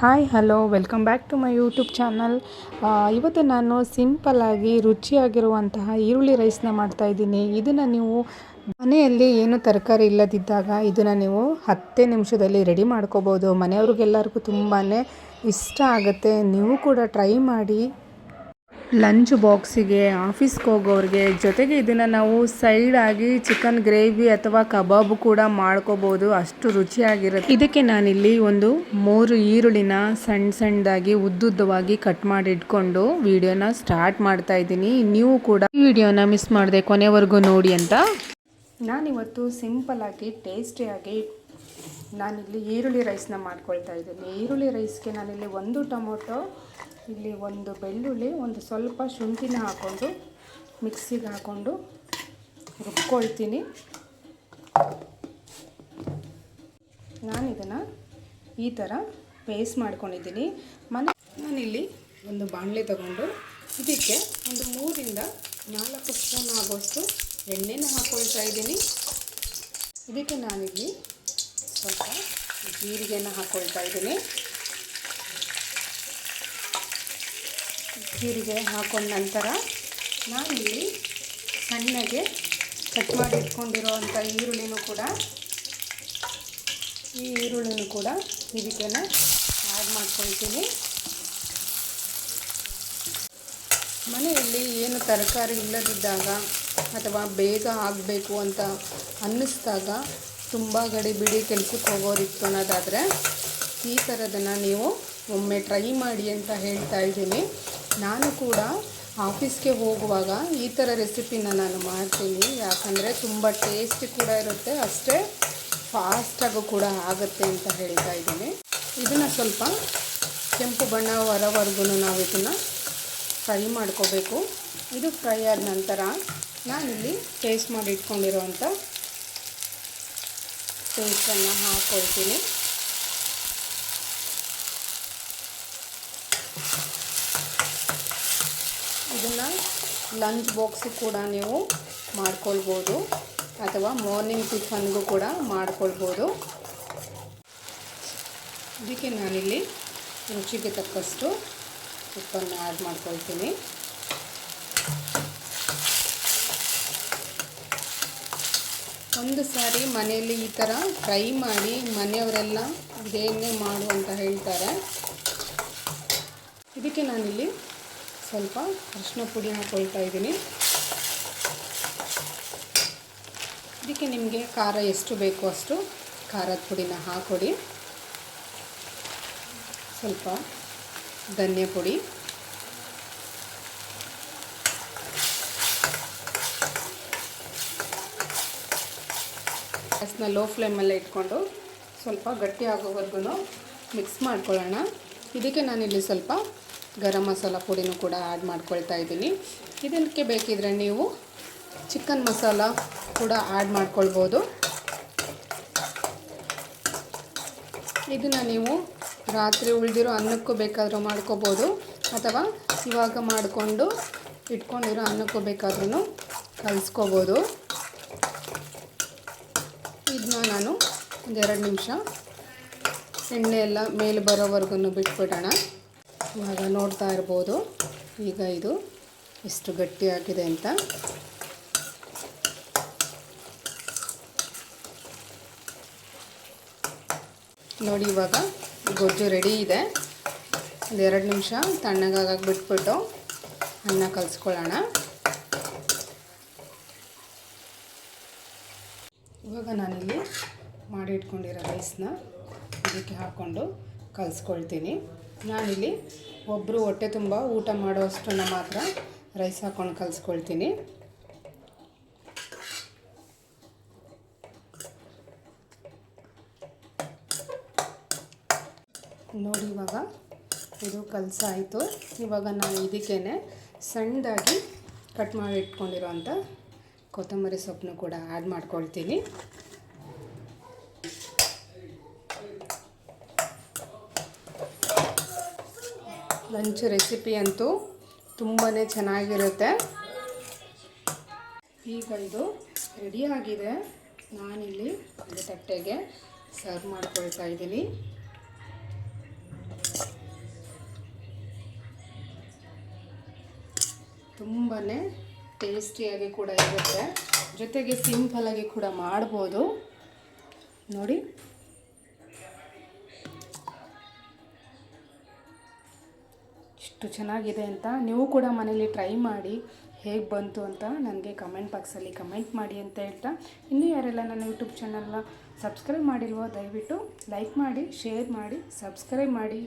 Hi hello welcome back to my YouTube channel ಇವತ್ತು ನಾನು ಸಿಂಪಲ್ಲಾಗಿ ರುಚಿಯಾಗಿರುವಂತಹ ಈರುಳ್ಳಿ ರೈಸ್ನ ಮಾಡ್ತಾಯಿದ್ದೀನಿ ಇದನ್ನು ನೀವು ಮನೆಯಲ್ಲಿ ಏನು ತರಕಾರಿ ಇಲ್ಲದಿದ್ದಾಗ ಇದನ್ನು ನೀವು ಹತ್ತೇ ನಿಮಿಷದಲ್ಲಿ ರೆಡಿ ಮಾಡ್ಕೋಬೋದು. ಮನೆಯವ್ರಿಗೆಲ್ಲರಿಗೂ ತುಂಬಾ ಇಷ್ಟ ಆಗುತ್ತೆ. ನೀವು ಕೂಡ ಟ್ರೈ ಮಾಡಿ. ಲಂಚ್ ಬಾಕ್ಸಿಗೆ, ಆಫೀಸ್ಗೆ ಹೋಗೋರಿಗೆ ಜೊತೆಗೆ ಇದನ್ನು ನಾವು ಸೈಡಾಗಿ ಚಿಕನ್ ಗ್ರೇವಿ ಅಥವಾ ಕಬಾಬ್ ಕೂಡ ಮಾಡ್ಕೋಬೋದು. ಅಷ್ಟು ರುಚಿಯಾಗಿರುತ್ತೆ. ಇದಕ್ಕೆ ನಾನಿಲ್ಲಿ ಒಂದು ಮೂರು ಈರುಳ್ಳಿನ ಸಣ್ಣ ಸಣ್ಣದಾಗಿ, ಉದ್ದುದ್ದವಾಗಿ ಕಟ್ ಮಾಡಿ ಇಟ್ಕೊಂಡು ವಿಡಿಯೋನ ಸ್ಟಾರ್ಟ್ ಮಾಡ್ತಾ ಇದ್ದೀನಿ. ನೀವು ಕೂಡ ಈ ವಿಡಿಯೋನ ಮಿಸ್ ಮಾಡಿದೆ ಕೊನೆವರೆಗೂ ನೋಡಿ ಅಂತ. ನಾನಿವತ್ತು ಸಿಂಪಲಾಗಿ ಟೇಸ್ಟಿಯಾಗಿ ನಾನಿಲ್ಲಿ ಈರುಳ್ಳಿ ರೈಸ್ನ ಮಾಡ್ಕೊಳ್ತಾ ಇದ್ದೀನಿ. ಈರುಳ್ಳಿ ರೈಸ್ಗೆ ನಾನಿಲ್ಲಿ ಒಂದು ಟೊಮೊಟೊ ಇಲ್ಲಿ ಒಂದು ಬೆಳ್ಳುಳ್ಳಿ, ಒಂದು ಸ್ವಲ್ಪ ಶುಂಠಿನ ಹಾಕ್ಕೊಂಡು ಮಿಕ್ಸಿಗೆ ಹಾಕ್ಕೊಂಡು ರುಬ್ಕೊಳ್ತೀನಿ. ನಾನು ಇದನ್ನು ಈ ಥರ ಪೇಸ್ಟ್ ಮಾಡ್ಕೊಂಡಿದ್ದೀನಿ. ಮನೆ ನಾನಿಲ್ಲಿ ಒಂದು ಬಾಣಲೆ ತಗೊಂಡು ಇದಕ್ಕೆ ಒಂದು ಮೂರಿಂದ ನಾಲ್ಕು ಸ್ಪೂನ್ ಆಗೋಷ್ಟು ಎಣ್ಣೆನ ಹಾಕ್ಕೊಳ್ತಾ ಇದ್ದೀನಿ. ಇದಕ್ಕೆ ನಾನಿಲ್ಲಿ ಸ್ವಲ್ಪ ಜೀರಿಗೆನ ಹಾಕ್ಕೊಳ್ತಾ ಇದ್ದೀನಿ. ಜೀರಿಗೆ ಹಾಕೊಂಡ ನಂತರ ನಾನಿಲ್ಲಿ ಸಣ್ಣಗೆ ಕಟ್ ಮಾಡಿ ಇಟ್ಕೊಂಡಿರೋವಂಥ ಈರುಳ್ಳಿನೂ ಕೂಡ, ಈ ಈರುಳ್ಳಿನೂ ಕೂಡ ಇದಕ್ಕೆ ಆ್ಯಡ್ ಮಾಡ್ಕೊಳ್ತೀನಿ. ಮನೆಯಲ್ಲಿ ಏನು ತರಕಾರಿ ಇಲ್ಲದಿದ್ದಾಗ ಅಥವಾ ಬೇಗ ಆಗಬೇಕು ಅಂತ ಅನ್ನಿಸ್ದಾಗ ತುಂಬ ಗಡಿ ಬಿಡಿ ಕೆಲಸಕ್ಕೆ ಹೋಗೋರಿತ್ತು ಅನ್ನೋದಾದರೆ ಈ ಥರದನ್ನು ನೀವು ಒಮ್ಮೆ ಟ್ರೈ ಮಾಡಿ ಅಂತ ಹೇಳ್ತಾ ಇದ್ದೀನಿ. ನಾನು ಕೂಡ ಆಫೀಸ್ಗೆ ಹೋಗುವಾಗ ಈ ಥರ ರೆಸಿಪಿನ ನಾನು ಮಾಡ್ತೀನಿ. ಯಾಕಂದರೆ ತುಂಬ ಟೇಸ್ಟಿ ಕೂಡ ಇರುತ್ತೆ, ಅಷ್ಟೇ ಫಾಸ್ಟಾಗೂ ಕೂಡ ಆಗುತ್ತೆ ಅಂತ ಹೇಳ್ತಾ ಇದ್ದೀನಿ. ಇದನ್ನು ಸ್ವಲ್ಪ ಕೆಂಪು ಬಣ್ಣ ಹೊರವರೆಗೂ ನಾವು ಇದನ್ನು ಫ್ರೈ ಮಾಡ್ಕೋಬೇಕು. ಇದು ಫ್ರೈ ಆದ ನಂತರ ನಾನಿಲ್ಲಿ ಟೇಸ್ಟ್ ಮಾಡಿ ಇಟ್ಕೊಂಡಿರೋವಂಥ ಪೇಸ್ಟನ್ನು ಹಾಕ್ಕೊಳ್ತೀನಿ ಇದನ್ನು ಲಂಚ್ ಬಾಕ್ಸ್ ಕೂಡ ನೀವು ಮಾಡ್ಕೊಳ್ಬೋದು. ಅಥವಾ ಮಾರ್ನಿಂಗ್ ಟಿಫನ್ಗೂ ಕೂಡ ಮಾಡ್ಕೊಳ್ಬೋದು. ಇದಕ್ಕೆ ನಾನಿಲ್ಲಿ ರುಚಿಗೆ ತಕ್ಕಷ್ಟು ಉಪ್ಪನ್ನು ಆ್ಯಡ್ ಮಾಡ್ಕೊಳ್ತೀನಿ. ಒಂದು ಸಾರಿ ಮನೆಯಲ್ಲಿ ಈ ಥರ ಫ್ರೈ ಮಾಡಿ ಮನೆಯವರೆಲ್ಲ ಇದೇನೇ ಮಾಡು ಅಂತ ಹೇಳ್ತಾರೆ. ಇದಕ್ಕೆ ನಾನಿಲ್ಲಿ ಸ್ವಲ್ಪ ಅರಿಶಿನ ಪುಡಿ ಹಾಕೊಳ್ತಾ ಇದ್ದೀನಿ. ಇದಕ್ಕೆ ನಿಮಗೆ ಖಾರ ಎಷ್ಟು ಬೇಕು ಅಷ್ಟು ಖಾರದ ಪುಡಿನ ಹಾಕೊಡಿ. ಸ್ವಲ್ಪ ಧನ್ಯ ಪುಡಿ. ಗ್ಯಾಸ್ನ ಲೋ ಫ್ಲೇಮಲ್ಲೇ ಇಟ್ಕೊಂಡು ಸ್ವಲ್ಪ ಗಟ್ಟಿ ಆಗೋವರೆಗೂ ಮಿಕ್ಸ್ ಮಾಡ್ಕೊಳ್ಳೋಣ. ಇದಕ್ಕೆ ನಾನಿಲ್ಲಿ ಸ್ವಲ್ಪ ಗರಂ ಮಸಾಲ ಪುಡಿನೂ ಕೂಡ ಆ್ಯಡ್ ಮಾಡ್ಕೊಳ್ತಾ ಇದ್ದೀನಿ. ಇದಕ್ಕೆ ಬೇಕಿದ್ರೆ ನೀವು ಚಿಕನ್ ಮಸಾಲ ಕೂಡ ಆ್ಯಡ್ ಮಾಡ್ಕೊಳ್ಬೋದು. ಇದನ್ನು ನೀವು ರಾತ್ರಿ ಉಳಿದಿರೋ ಅನ್ನಕ್ಕೂ ಬೇಕಾದರೂ ಮಾಡ್ಕೋಬೋದು. ಅಥವಾ ಇವಾಗ ಮಾಡಿಕೊಂಡು ಇಟ್ಕೊಂಡಿರೋ ಅನ್ನಕ್ಕೂ ಬೇಕಾದ್ರೂ ಕಲಿಸ್ಕೋಬೋದು. ಇದನ್ನ ನಾನು ಒಂದೆರಡು ನಿಮಿಷ ಎಣ್ಣೆ ಎಲ್ಲ ಮೇಲೆ ಬರೋವರೆಗೂ ಬಿಟ್ಬಿಡೋಣ. ಇವಾಗ ನೋಡ್ತಾ ಇರ್ಬೋದು. ಈಗ ಇದು ಎಷ್ಟು ಗಟ್ಟಿಯಾಗಿದೆ ಅಂತ. ನೋಡಿ ಇವಾಗ ಗೊಜ್ಜು ರೆಡಿ ಇದೆ. ಒಂದು ಎರಡು ನಿಮಿಷ ತಣ್ಣಗಾಗ ಬಿಟ್ಬಿಟ್ಟು ಅನ್ನ ಕಲಿಸ್ಕೊಳ್ಳೋಣ. ಇವಾಗ ನಾನಿಲ್ಲಿ ಮಾಡಿಟ್ಕೊಂಡಿರೋ ರೈಸ್ನ ಇದಕ್ಕೆ ಹಾಕ್ಕೊಂಡು ಕಲಿಸ್ಕೊಳ್ತೀನಿ. ನಾನಿಲ್ಲಿ ಒಬ್ಬರು ಹೊಟ್ಟೆ ತುಂಬ ಊಟ ಮಾಡೋಷ್ಟನ್ನು ಮಾತ್ರ ರೈಸ್ ಹಾಕ್ಕೊಂಡು ಕಲಿಸ್ಕೊಳ್ತೀನಿ. ನೋಡಿ ಇವಾಗ ಇದು ಕಲಸಾಯಿತು. ಇವಾಗ ನಾನು ಇದಕ್ಕೇ ಸಣ್ಣದಾಗಿ ಕಟ್ ಮಾಡಿ ಇಟ್ಕೊಂಡಿರೋ ಅಂಥ ಕೊತ್ತಂಬರಿ ಸೊಪ್ಪನ್ನು ಕೂಡ ಆ್ಯಡ್ ಮಾಡ್ಕೊಳ್ತೀನಿ. ಲಂಚ್ ರೆಸಿಪಿ ಅಂತೂ ತುಂಬಾ ಚೆನ್ನಾಗಿರುತ್ತೆ. ಈಗ ಇದು ರೆಡಿ ರೆಡಿಯಾಗಿದೆ ನಾನಿಲ್ಲಿ ಒಂದು ತಟ್ಟೆಗೆ ಸರ್ವ್ ಮಾಡ್ಕೊಳ್ತಾ ಇದ್ದೀನಿ. ತುಂಬಾ ಟೇಸ್ಟಿಯಾಗಿ ಕೂಡ ಇರುತ್ತೆ. ಜೊತೆಗೆ ಸಿಂಪಲ್ ಆಗಿ ಕೂಡ ಮಾಡ್ಬೋದು. ನೋಡಿ. ಇಷ್ಟು ಚೆನ್ನಾಗಿದೆ ಅಂತ ನೀವು ಕೂಡ ಮನೇಲಿ ಟ್ರೈ ಮಾಡಿ ಹೇಗೆ ಬಂತು ಅಂತ ನನಗೆ ಕಮೆಂಟ್ ಬಾಕ್ಸಲ್ಲಿ ಕಮೆಂಟ್ ಮಾಡಿ ಅಂತ ಹೇಳ್ತಾ. ಇನ್ನೂ ಯಾರೆಲ್ಲ ನನ್ನ ಯೂಟ್ಯೂಬ್ ಚಾನಲ್ನ ಸಬ್ಸ್ಕ್ರೈಬ್ ಮಾಡಿಲ್ವೋ ದಯವಿಟ್ಟು ಲೈಕ್ ಮಾಡಿ, ಶೇರ್ ಮಾಡಿ, ಸಬ್ಸ್ಕ್ರೈಬ್ ಮಾಡಿ.